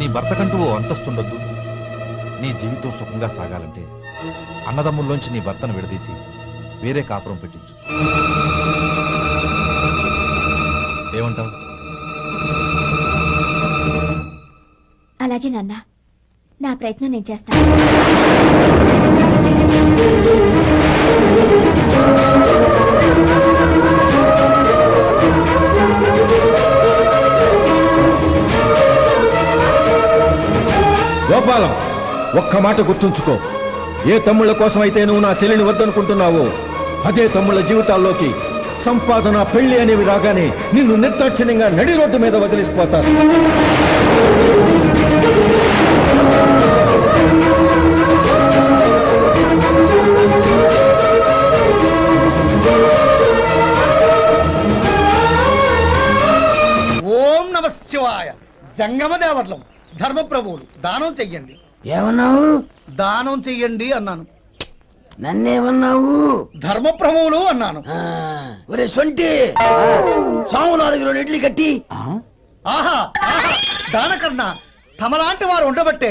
నీ భర్తకంటూ ఓ అంతస్తుండొద్దు. నీ జీవితం సుఖంగా సాగాలంటే అన్నదమ్ముల్లోంచి నీ భర్తను విడదీసి వేరే కాపురం పెట్టించు. ఏమంటావు? అలాగే నాన్న. నా ప్రయత్నం నేను చేస్తాను. గోపాలం ఒక్క మాట గుర్తుంచుకో. ఏ తమ్ముళ్ళ కోసమైతే నువ్వు నా చెల్లిని వద్దనుకుంటున్నావో అదే తమ్ముళ్ళ జీవితాల్లోకి సంపాదన పెళ్ళి అనేవి రాగానే నిన్ను నిర్దాక్షిణ్యంగా నడి రోడ్డు మీద వదిలిసిపోతారు. ఓం నమ శివాయ. జంగమ దేవట్లం ధర్మప్రభువులు దానం చెయ్యండి. ఏమన్నావు? దానం చెయ్యండి అన్నాను. నన్నేమన్నావు? ధర్మప్రభువులు అన్నాను. ఒరే సొంటి! సాము నాలుగు రెండు ఇడ్లీ కట్టి. ఆహా ఆహా దానకన్నా తమలాంటి వారు ఉండబట్టే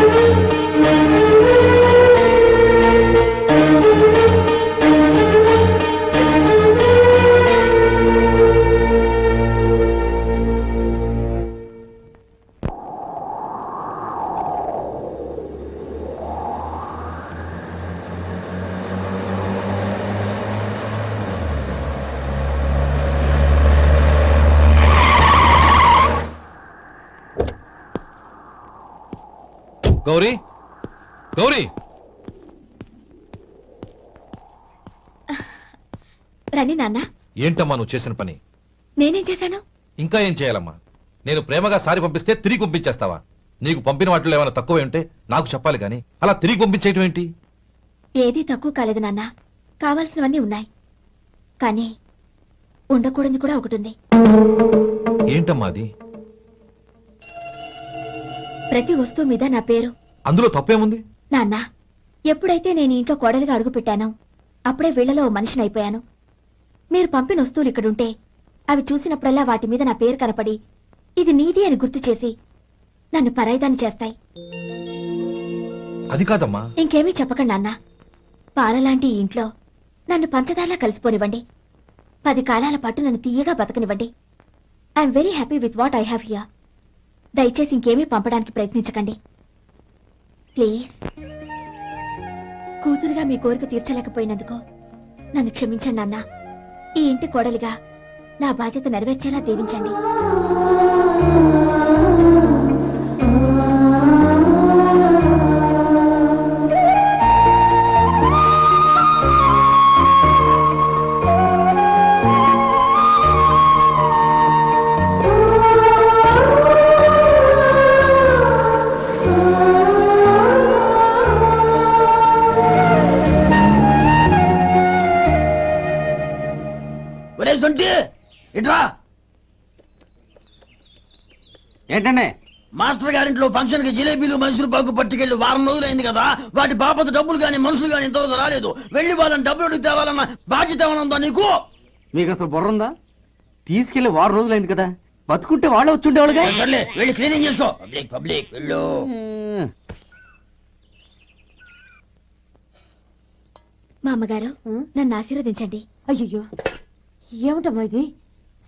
ఏంటమ్మా నువ్వు చేసిన పని? నేనేం చేశాను? ఇంకా ఏం చేయాలమ్మా? నేను ప్రేమగా సారి పంపిస్తే తిరిగి పంపించేస్తావా? నీకు పంపిన వాటిలో ఏమైనా తక్కువ ఉంటే నాకు చెప్పాలి కానీ అలా తిరిగి పంపించేయటం ఏంటి? ఏదీ తక్కువ కాలేదు నాన్న. కావాల్సినవన్నీ ఉన్నాయి. కానీ ఉండకూడదు కూడా ఒకటి ఉంది ఏంటమ్మా అది? ప్రతి వస్తువు మీద నా పేరు. అందులో తప్పేముంది? నాన్న ఎప్పుడైతే నేను ఇంట్లో కోడలిగా అడుగు పెట్టానో అప్పుడే వీళ్ళలో మనిషిని అయిపోయాను. మీరు పంపిన వస్తువులు ఇక్కడుంటే అవి చూసినప్పుడల్లా వాటి మీద నా పేరు కనపడి ఇది నీది అని గుర్తు చేసి నన్ను పరాయిదాన్ని చేస్తాయి. అది కాదమ్మా. ఇంకేమీ చెప్పకండి నాన్న పాలలాంటి ఈ ఇంట్లో నన్ను పంచదారలా కలిసిపోనివ్వండి. పది కాలాల పాటు నన్ను తీయగా బతకనివ్వండి. I'm very happy with what I have here. దయచేసి ఇంకేమీ పంపడానికి ప్రయత్నించకండి. ప్లీజ్. కూతురుగా మీ కోరిక తీర్చలేకపోయినందుకు నన్ను క్షమించండి నాన్న ఈ ఇంటి కోడలిగా నా బాధ్యత నెరవేర్చేలా దీవించండి. ఇట్రా ఏంటండి? మాస్టర్ గారింట్లో ఫంక్షన్కి జిలేబీలు మైసూరు పాకు పట్టుకెళ్ళి వారం రోజులైంది కదా. వాటి బాపత డబ్బులు కానీ మనుషులు కానీ ఇంతవరకు రాలేదు. వెళ్ళి వాళ్ళని డబ్బులు అడిగి తేవాలన్న బాధ్యత ఏమైనా ఉందా నీకు? మీకు అసలు బుర్ర ఉందా? తీసుకెళ్ళి వారం రోజులైంది కదా. బతుకుంటే వాళ్ళే వచ్చి ఉండేవాళ్ళుగా? సర్లే వెళ్ళి క్లీనింగ్ చేసుకో. పబ్లిక్ పబ్లిక్ వెళ్ళు. మా అమ్మగారు నన్ను ఆశీర్వదించండి. అయ్యయ్యో. ఏమిటమ్మా ఇది?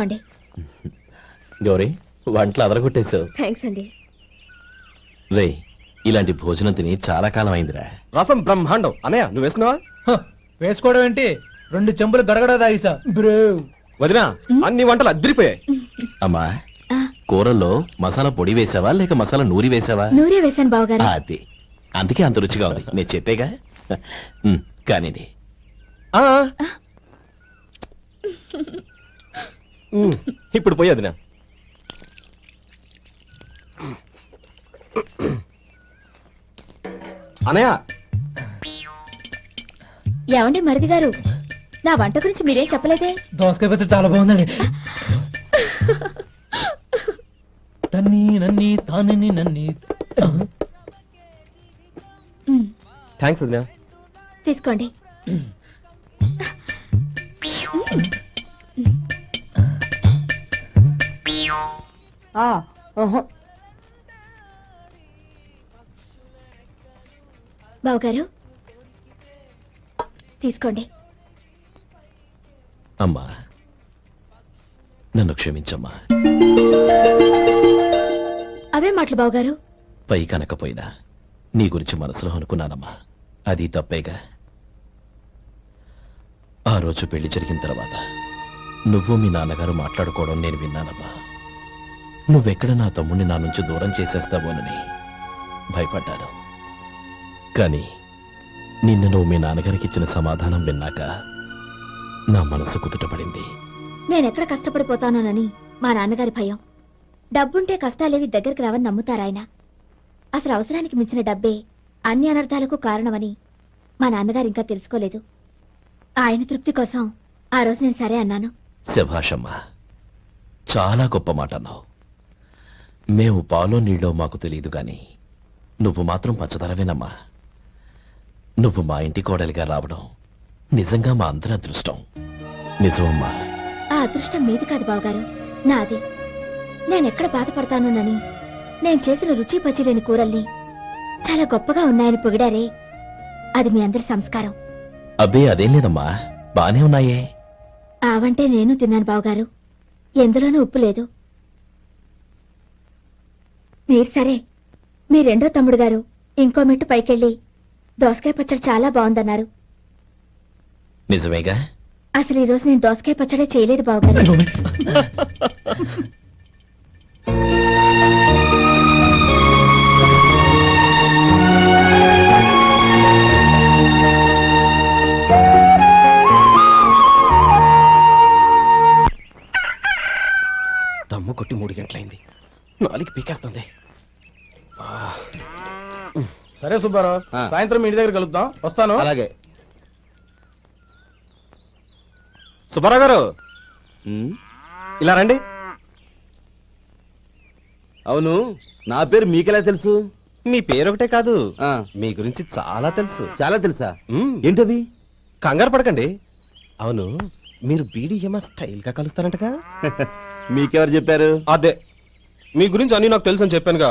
తుడుచుకోండి గౌరీ వంటలు అదరగొట్టేశావు. థ్యాంక్స్ అండి. రే ఇలాంటి భోజనం తిని చాలా కాలం అయిందిరా. రసం బ్రహ్మాండం. అనయ్య నువ్వు వేసుకున్నావా? వేసుకోవడం ఏంటి? రెండు చెంబులు గడగడ తాగిసా. బ్రో. వదినా అన్ని వంటలు అద్దరిపోయాయి. అమ్మా ఆ, కూరల్లో మసాలా పొడి వేసావా లేక మసాలా నూరి వేసావా? నూరే వేశాను బావగారు. అది. అందుకే అంత రుచిగా ఉంది. నేను చెప్పేగా? ఆ. ఉమ్, ఇప్పుడు పోయి వదినా. అనయ్య. ఏమండి మరిది గారు? నా వంట గురించి మీరేం చెప్పలేదే? దోసకాయ పచ్చడి చాలా బాగుందండి. తన్ని నన్ని తానని నన్ని. థ్యాంక్స్ వదినా. తీసుకోండి. బావగారు? తీసుకోండి. అమ్మా నన్ను క్షమించమ్మా. అవే మాటలు బావగారు. పై కనకపోయినా నీ గురించి మనసులో అనుకున్నానమ్మా. అది తప్పేగా. ఆ రోజు పెళ్ళి జరిగిన తర్వాత నువ్వు మీ నాన్నగారు మాట్లాడుకోవడం నేను విన్నానమ్మా. నువ్వెక్కడ నా తమ్ముడిని నా నుంచి దూరం చేసేస్తావోనని భయపడ్డాను. కానీ నిన్ను నువ్వు మీ నాన్నగారికి ఇచ్చిన సమాధానం విన్నాక నా మనసు కుదుటపడింది. నేనెక్కడ కష్టపడిపోతానోనని మా నాన్నగారి భయం. డబ్బుంటే కష్టాలేవి దగ్గరికి రావని నమ్ముతారాయన అసలు అవసరానికి మించిన డబ్బే అన్ని అనర్థాలకు కారణమని మా నాన్నగారు ఇంకా తెలుసుకోలేదు. ఆయన తృప్తి కోసం ఆ రోజు నేను సరే అన్నాను. శభాషమ్మా చాలా గొప్ప మాట అన్నావు మేము పాలో నీళ్ళో మాకు తెలియదు గాని నువ్వు మాత్రం పచ్చదనవేనమ్మా నువ్వు మా ఇంటి కోడలిగా రావడం నిజంగా మా అందరి అదృష్టం. నిజమమ్మా. ఆ అదృష్టం మీది కాదు బావగారు నాది. నేనెక్కడ బాధపడతానోనని నేను చేసిన రుచి పచిలేని కూరల్ని చాలా గొప్పగా ఉన్నాయని పొగిడారే. అది మీ అందరి సంస్కారం. అబ్బే అదేం లేదమ్మా. బానే ఉన్నాయే. ఆవంటే నేను తిన్నాను బావగారు. ఎందులోనూ ఉప్పు లేదు. మీరు సరే. మీ రెండో తమ్ముడు గారు ఇంకో మెట్టు పైకెళ్ళి. దోసకాయ పచ్చడి చాలా బాగుందన్నారు. నిజమేగా? అసలు ఈ రోజు నేను దోసకాయ పచ్చడే చేయలేదు బావగారు దమ్ము కొట్టి మూడు గంటలైంది. నాలుగు పీకేస్తుంది. సరే సుబ్బారావు సాయంత్రం ఇంటి దగ్గర కలుద్దాం. వస్తాను. అలాగే. సుబ్బారావు గారు ఇలా రండి. అవును నా పేరు మీకెలా తెలుసు? మీ పేరు ఒకటే కాదు ఆ, మీ గురించి చాలా తెలుసు. చాలా తెలుసా. ఏంటవి కంగారు పడకండి. అవును మీరు బీడీఎం స్టైల్గా కలుస్తారంటగా? మీకెవరు చెప్పారు? అదే మీ గురించి అన్ని నాకు తెలుసు అని చెప్పానుగా.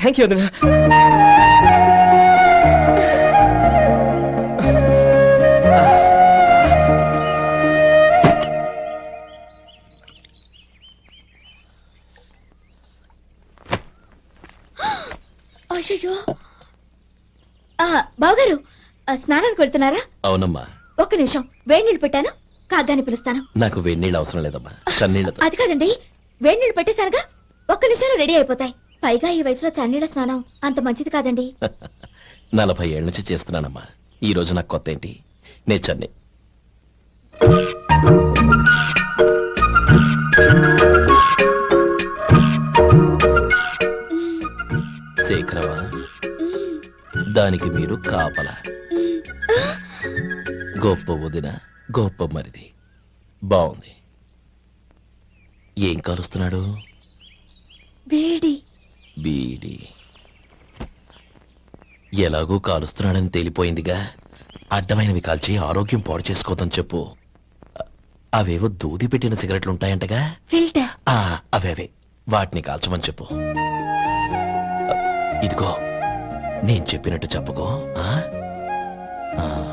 థ్యాంక్ యూ వదినా అయ్యో బావగారు స్నానానికి వెళ్తున్నారా? అవునమ్మా. ఒక్క నిమిషం వేడి నీళ్ళు పెట్టాను కాగ్గాని పిలుస్తాను. నాకు వేడినీళ్ళు అవసరం లేదమ్మా చన్నీళ్ళతో అది కాదండి వేడి నీళ్ళు పెట్టేశానుగా ఒక్క నిమిషంలో రెడీ అయిపోతాయి. పైగా ఈ వయసులో చన్నీళ్ళ స్నానం అంత మంచిది కాదండి. నలభై ఏళ్ళ నుంచి చేస్తున్నానమ్మా. ఈ రోజు నాకు కొత్త ఏంటి? నే చన్ని. శేఖరవా దానికి మీరు కాపల. గొప్ప వదిన గొప్ప మరిది. బాగుంది. ఏం కలుస్తున్నాడు? వేడి. బీడి. ఎలాగూ కాలుస్తున్నాడని తేలిపోయిందిగా. అడ్డమైనవి కాల్చి ఆరోగ్యం పాడు చేసుకోదని చెప్పు. అవేవో దూది పెట్టిన సిగరెట్లు ఉంటాయంటగా ఫిల్టర్. ఆ, అవే అవే. వాటిని కాల్చమని చెప్పు. ఇదిగో నేను చెప్పినట్టు చెప్పుకో ఆ? ఆ.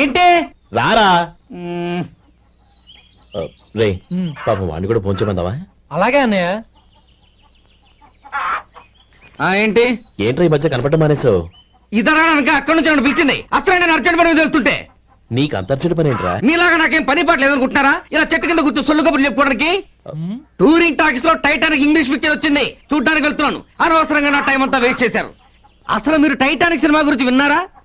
ఏంటి? రారా. రే. పాపం వాడిని కూడా పోంచమందావా అలాగే అన్నయ్య. ఏంటి? ఏంట్రా ఈ మధ్య కనపడటం మానేసావు ఇతరా అక్కడి నుంచి నన్ను పిలిచింది. అసలు నేను అర్జెంట్ పని వెళ్తుంటే నీకు అంతర్చడి పని ఏంట్రా? మీలాగా నాకేం పని పాట లేదనుకుంటున్నారా? ఇలా చెట్టు కింద కూర్చో సొల్లు కబుర్లు చెప్పుకోవడానికి? టూరింగ్ టాకీస్లో టైటానిక్ ఇంగ్లీష్ పిక్చర్ వచ్చింది. చూడడానికి వెళ్తున్నాను. అనవసరంగా నా టైం అంతా వేస్ట్ చేశారు. అసలు మీరు టైటానిక్ సినిమా గురించి విన్నారా?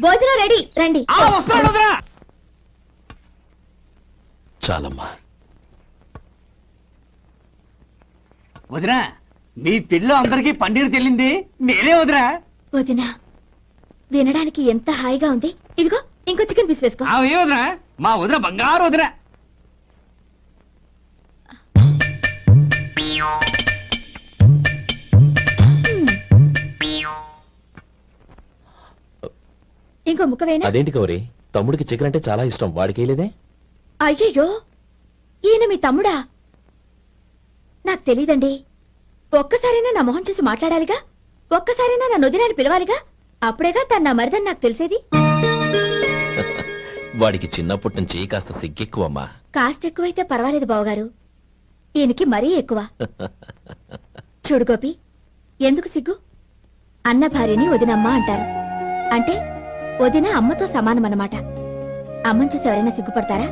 భోజనం రెడీ రండి. ఆ, వస్తున్నాడు వదరా. చాలమ్మా. వదినా మీ పిల్ల అందరికి పన్నీరు చెల్లింది. నేనే వదినా. వదినా వినడానికి ఎంత హాయిగా ఉంది. ఇదిగో ఇంకో చికెన్ పీస్ వేసుకో. వదినా? మా వదిన బంగారు వదినా. ఇంకో ముక్క వేనా అదేంటి కౌరి తమ్ముడికి చికెన్ అంటే చాలా ఇష్టం. వాడికి వేయలేదే అయ్యయ్యో! ఈయన మీ తమ్ముడా? నాకు తెలీదండి. ఒక్కసారైనా నా మొహం చూసి మాట్లాడాలిగా? ఒక్కసారైనా నా నొదినాన్ని పిలవాలిగా? అప్పుడేగా తన నా మరిదని నాకు తెలిసేది? వాడికి చిన్నప్పటి నుంచి కాస్త సిగ్గెక్కువమ్మా. కాస్త ఎక్కువైతే పర్వాలేదు బావగారు. ఈయనకి మరీ ఎక్కువ. చూడు గోపి ఎందుకు సిగ్గు? అన్న భార్యని వదినమ్మ అంటారు. అంటే వదిన అమ్మతో సమానమన్నమాట. అమ్మని చూసి ఎవరైనా సిగ్గుపడతారా?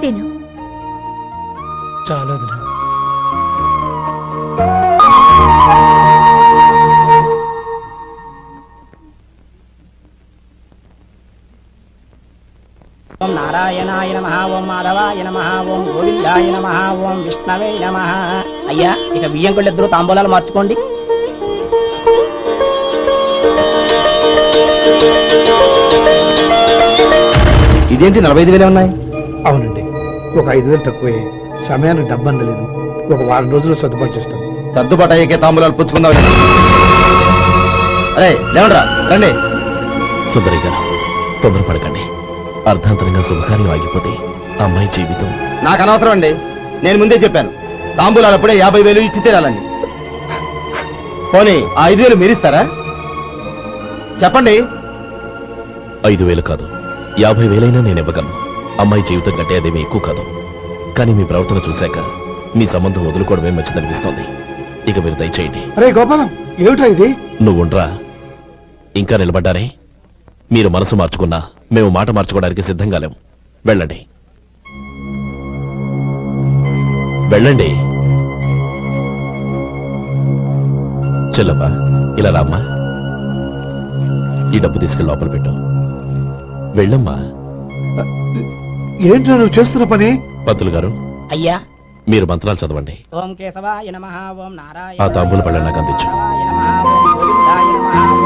తిను. చాలా ఓం నారాయణాయ నమ ఓం మాధవాయ నమ ఓం గోవిందాయ నమ ఓం విష్ణవే నమ. అయ్యా ఇక బియ్యం కొళ్ళు ఇద్దరు తాంబూలాలు మార్చుకోండి. ఇదేంటి నలభై ఐదు వేలే ఉన్నాయి? అవునండి. ఒక ఐదు వేలు తక్కువే. సమయానికి డబ్బు అందలేదు. ఒక వారం రోజుల్లో సర్దుబాటు చేస్తాను సర్దుబాటు అయ్యే తాంబూలాలు పుచ్చుకుందాం అరే లేవండ్రా రండి. సుందరి గారు తొందరపడకండి. అర్ధాంతరంగా శుభకార్యం ఆగిపోతే అమ్మాయి జీవితం. నాకు అనవసరం అండి. నేను ముందే చెప్పాను. తాంబూలాలు అప్పుడే యాభై వేలు ఇచ్చి తీరాలని పోనీ ఆ ఐదు వేలు మీరిస్తారా? చెప్పండి. ఐదు వేలు కాదు. యాభై వేలైనా నేను ఇవ్వగలను. అమ్మాయి జీవితం కంటే అదేమీ ఎక్కువ కాదు. కానీ మీ ప్రవర్తన చూశాక మీ సంబంధం వదులుకోవడమే మంచిదనిపిస్తోంది. ఇక మీరు దయచేయండి. అరే గోపాలం ఏమిటా ఇది? నువ్వుండ్రా. ఇంకా నిలబడ్డారే? మీరు మనసు మార్చుకున్నా మేము మాట మార్చుకోవడానికి సిద్ధంగా లేము. వెళ్ళండి. వెళ్ళండి. చెల్లమ్మా ఇలా రామ్మా. ఈ డబ్బు తీసుకెళ్ళి లోపల పెట్టు. వెళ్ళమ్మా. ఏంటో నువ్వు చేస్తున్న పని? పంతులు గారు అయ్యా. మీరు మంత్రాలు చదవండి. ఓం కేశవాయ నమ ఓం నారాయణ ఆ తాంబూల పళ్ళ నాకు అందించు.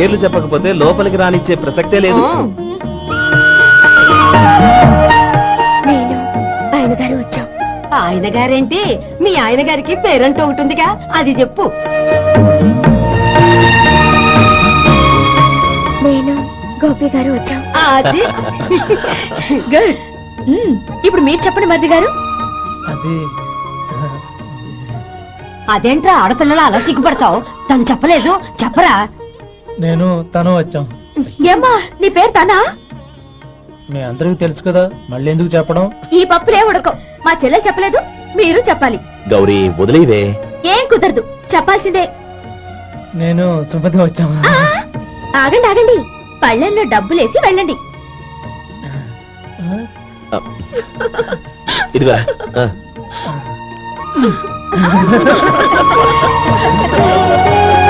పేర్లు చెప్పకపోతే లోపలికి రానిచ్చే ప్రసక్తే లేదు. నేను ఆయన గారు వచ్చాం. ఆయన గారేంటి? మీ ఆయన గారికి పేరంటూ ఉంటుందిగా. అది చెప్పు. నేను గోపి గారు వచ్చాం. అది. గుడ్ ఇప్పుడు మీరు చెప్పండి మరిది గారు. అది అదేంట్రా ఆడపిల్లలు అలా సిగ్గుపడతావు తను చెప్పలేదు. చెప్పరా? నేను తను వచ్చాం. ఏమ్మా నీ పేరు తనా? మీ అందరికీ తెలుసు కదా మళ్ళీ ఎందుకు చెప్పడం? ఈ పప్పులే ఉడకం మా చెల్లెలు చెప్పలేదు మీరు చెప్పాలి. గౌరీ వదిలేవే. ఏం కుదరదు చెప్పాల్సిందే. నేను సుమతి వచ్చాం ఆ, ఆగండి ఆగండి. పళ్ళెంలో డబ్బులేసి వెళ్ళండి. ఇదిగా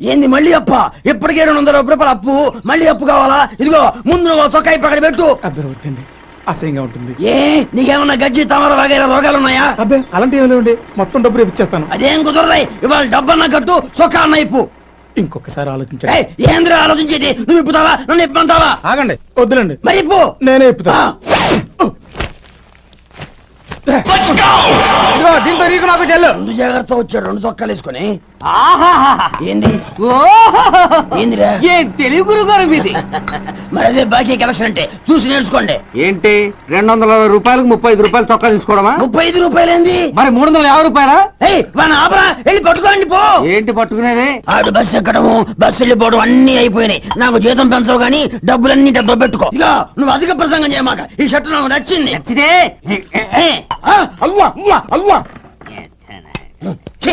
ఏంది మళ్ళీ అప్ప? ఇప్పటికే రెండు వందల రూపాయల అప్పు. మళ్ళీ అప్పు కావాలా? ఇదిగో ముందు నువ్వు చొక్కాయి పక్కన పెట్టు. అబ్బే వద్దండి. అసహ్యంగా ఉంటుంది. ఏ? నీకేమన్నా గజ్జి తమర వగైరా రోగాలు ఉన్నాయా? అబ్బే అలాంటి ఏమి లేవండి. మొత్తం డబ్బు రేపు ఇచ్చేస్తాను. అదేం కుదరదాయి ఇవాళ డబ్బన్నా కట్టు చొక్కా అన్న ఇప్పు. ఇంకొకసారి ఆలోచించండి. ఏయ్, ఏందిరా ఆలోచించేది? నువ్వు ఇప్పుతావా? నన్ను ఇప్పమంటావా? ఆగండి వద్దులండి. మరి ఇప్పు. నేనే ఇప్పుతా. దీంతో నీకు నాకు చెల్లు. రెండు జాగ్రత్త వచ్చాడు రెండు చొక్కాలు వేసుకొని. ఏంది? ఏందిరా? ఏ తెలుగు గురువు గారు మీది? మరి అదే బాకీ కలెక్షన్ అంటే చూసి నేర్చుకోండి. ఏంటి? రెండు వందల రూపాయలకు ముప్పై ఐదు రూపాయలు చొక్కా తీసుకోవడమా? ముప్పై ఐదు రూపాయలు ఏంది మరి మూడు వందల యాభై రూపాయలా? ఏయ్ వాడిని ఆపరా వెళ్ళి పట్టుకోండి పో. ఏంటి పట్టుకునేది? ఆడు బస్సు ఎక్కడము బస్సు వెళ్ళిపోవడం అన్ని అయిపోయినాయి. నాకు జీతం పెంచవు గానీ డబ్బులన్నీ డబ్బు పెట్టుకో. ఇక నువ్వు అధిక ప్రసంగం చేయమాక ఈ షర్ట్ నాకు నచ్చింది. నచ్చితే ఏ, ఆ, అవ్వా అవ్వా అవ్వా ఛీ,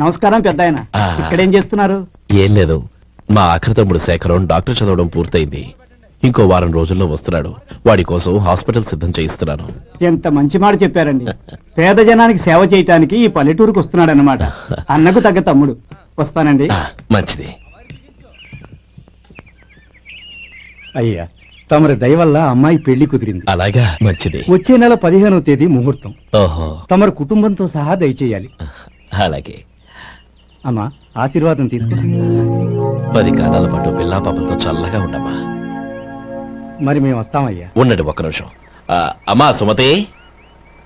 నమస్కారం పెద్ద ఆయన ఆ. ఇక్కడేం చేస్తున్నారు? ఏం లేదు. మా ఆఖరి తమ్ముడు శేఖరం డాక్టర్ చదవడం పూర్తయింది. ఇంకో వారం రోజుల్లో వస్తున్నాడు. వాడి కోసం హాస్పిటల్ సిద్ధం చేయిస్తున్నాను. ఎంత మంచి మాట చెప్పారండి. పేద జనానికి సేవ చేయటానికి ఈ పల్లెటూరుకు వస్తున్నాడు అనమాట అన్నకు తగ్గ తమ్ముడు. వస్తానండి. ఆ, మంచిది. అయ్యా తమరి దయ వల్ల అమ్మాయి పెళ్ళి కుదిరింది. అలాగా మంచిది. వచ్చే నెల పదిహేనవ తేదీ ముహూర్తం. ఓహో. తమరు కుటుంబంతో సహా దయచేయాలి. అలాగే. అమ్మా ఆశీర్వాదం తీసుకురా పది కాలాల పాటు పిల్లా పాపలతో చల్లగా ఉండమ్మా. మరి మేము వస్తామయ్యా. ఉండండి ఒక్క నిమిషం. ఆ, అమ్మా సుమతి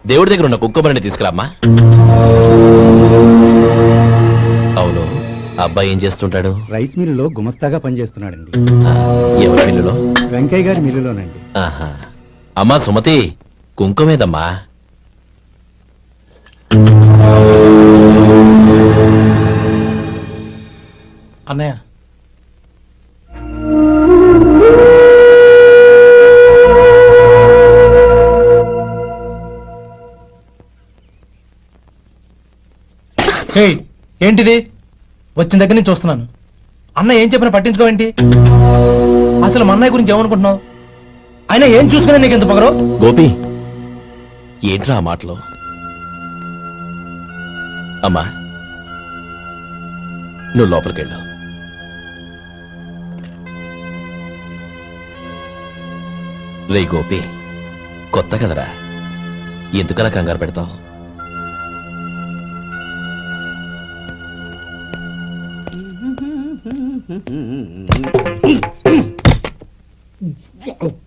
దేవుడి దగ్గర ఉన్న కుక్కమరిని తీసుకురామ్మా. అవును ఆ అబ్బాయి ఏం చేస్తుంటాడు? రైస్ మిల్లులో గుమస్తాగా పనిచేస్తున్నాడండి. ఆ, ఎవరి పిల్లలో వెంకయ్య గారి మిల్లులోనండి. ఆహా. అమ్మా సుమతి కుంకుమేదమ్మా. అన్నయ్య. ఏంటిది? వచ్చిన దగ్గర నుంచి చూస్తున్నాను. అన్న ఏం చెప్పినా పట్టించుకోవేంటి అసలు మా అన్నయ్య గురించి ఏమనుకుంటున్నావు? అయినా ఏం చూసుకున్నా నీకు ఎంత పొగరు? గోపి ఏంట్రా ఆ మాటలు? అమ్మా నువ్వు లోపలికెళ్ళు. రే గోపి కొత్త కదరా ఎందుకలా కంగారు పెడతావు Oh.